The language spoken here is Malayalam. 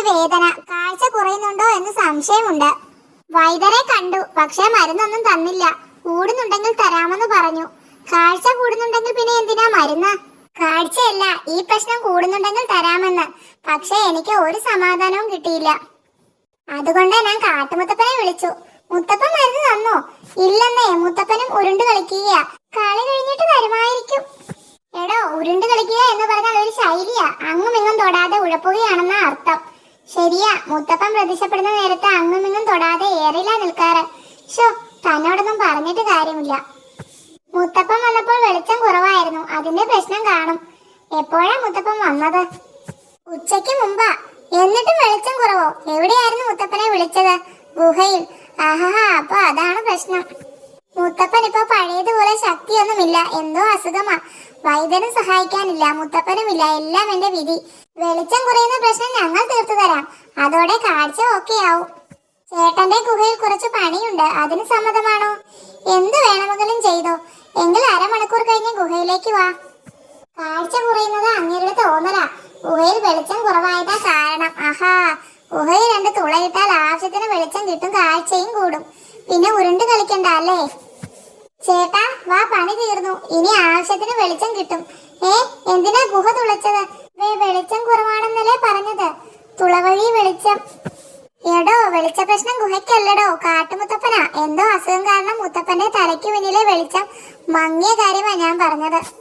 ഒരു വേദന. കാഴ്ച കുറയുന്നുണ്ടോ എന്ന് സംശയമുണ്ട്. വൈദ്യരെ കണ്ടു. പക്ഷെ മരുന്നൊന്നും തന്നില്ല. കൂടുന്നുണ്ടെങ്കിൽ തരാമെന്ന് പറഞ്ഞു. കാഴ്ച കൂടുന്നുണ്ടെങ്കിൽ പിന്നെ എന്തിനാ മരുന്ന്? കാഴ്ചയല്ല ഈ പ്രശ്നം കൂടുന്നുണ്ടെങ്കിൽ തരാമെന്ന്. പക്ഷെ എനിക്ക് ഒരു സമാധാനവും കിട്ടിയില്ല. അതുകൊണ്ട് ഞാൻ കാട്ടുമുത്തപ്പനെ വിളിച്ചു. മുത്തപ്പൻ മരുന്ന് തന്നോ? ഇല്ലെന്നേ മുത്തപ്പനും ഉരുണ്ട് കളിക്കുക കളി കഴിഞ്ഞിട്ട് തരുമായിരിക്കും എടോ ഉരുണ്ട് കളിക്കുക എന്ന് പറഞ്ഞാൽ ഒരു ശൈലിയാ. അങ്ങും ഇങ്ങും തൊടാതെ ഉഴപ്പുകയാണെന്ന അർത്ഥം. ശരിയാ മുത്തപ്പൻ പ്രത്യക്ഷപ്പെടുന്ന നേരത്ത് അങ്ങും ഇങ്ങും തൊടാതെ ഏറില്ല നിൽക്കാറ്. ഷോ തന്നോടൊന്നും പറഞ്ഞിട്ട് കാര്യമില്ല. മുത്തപ്പൻ വന്നപ്പോൾ വെളിച്ചം കുറവായിരുന്നു. അതിന്റെ പ്രശ്നം കാണും. എപ്പോഴാ മുത്തപ്പൻ വന്നത്? ഉച്ചയ്ക്ക് മുമ്പാ. എന്നിട്ടും വെളിച്ചം കുറവോ? എവിടെയായിരുന്നു മുത്തപ്പനെ വിളിച്ചത്? ഗുഹയിൽ. ആഹാ അപ്പൊ അതാണ് പ്രശ്നം. മുത്തപ്പൻ ഇപ്പൊ പഴയതുപോലെ ശക്തിയൊന്നുമില്ല. എന്തോ അസുഖമാ. വൈദ്യനും സഹായിക്കാനില്ല. മുത്തപ്പനുമില്ല. എല്ലാം എന്റെ വിധി. വെളിച്ചം കുറയുന്ന പ്രശ്നം ഞങ്ങൾ അതോടെ കാഴ്ച ആവും. ചേട്ടന്റെ ഗുഹയിൽ കുറച്ച് പണിയുണ്ട്. അതിന് സമ്മതമാണോ? എന്ത് വേണമെങ്കിലും ചെയ്തോ. എങ്കിൽ അരമണിക്കൂർ കഴിഞ്ഞ് ഗുഹയിലേക്ക് വാ. കാഴ്ച കുറയുന്നത് അങ്ങേരുടെ തോന്നലാ. ഗുഹയിൽ വെളിച്ചം കുറവായതാ കാരണം. ആഹാ ഗുഹയിൽ രണ്ട് തുളയിട്ടാൽ ആവശ്യത്തിന് വെളിച്ചം കിട്ടും കാഴ്ചയും കൂടും. പിന്നെ ഉരുണ്ട് കളിക്കണ്ട അല്ലേ? ചേട്ടാ വാ പണി തീർന്നു. ഇനി ആവശ്യത്തിന് വെളിച്ചം കിട്ടും. ഏ എന്തിനാ ഗുഹ തുളച്ചത് വേ വെളിച്ചം കുറവാണെന്നല്ലേ പറഞ്ഞത് തുളവഴി വെളിച്ചം. എടോ വെളിച്ച പ്രശ്നം ഗുഹയ്ക്കല്ലടോ. കാട്ടുമുത്തപ്പനാ. എന്തോ അസുഖം കാരണം മുത്തപ്പന്റെ തലയ്ക്ക് പിന്നിലെ വെളിച്ചം മങ്ങിയ കാര്യമാണ് ഞാൻ പറഞ്ഞത്.